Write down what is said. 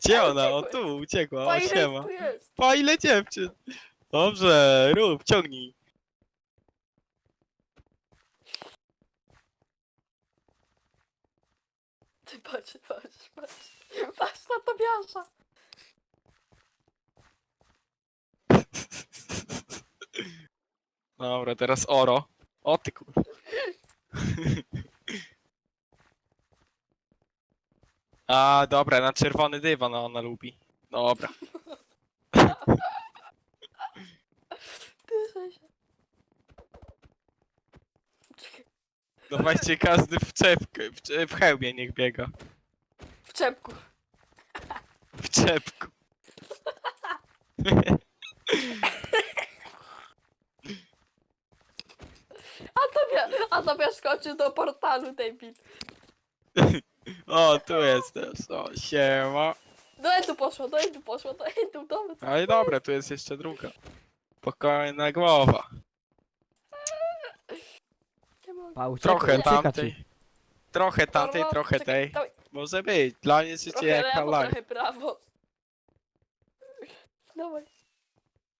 Gdzie ona? O tu, uciekła, o siema. tu jest? Pa ile dziewczyn. Dobrze, rób, ciągnij. Ty patrz, patrz, patrz. Patrz na Tobiasza. Dobra, teraz oro. O ty kur... A, dobra, na czerwony dywan ona lubi. Dobra. Ty się. Czekaj. Dawajcie każdy w czepkę, w, cze- w hełmie niech biega. W czepku. W czepku. A Tobia, a Tobiasz skoczył do portalu, David. O, tu jest też. O, siema. Do Edu poszło, do Edu poszło, do Edu, dobra. Ale dobra, tu jest jeszcze druga. Spokojna głowa. Nie mogę. Pa, ucieka, Trochę ucieka ci. tamtej. Trochę tamtej, Dobra, trochę czekaj, tej. dawaj, Może być. Dla mnie życie Trochę jak lewo, live. trochę prawo. Dawaj.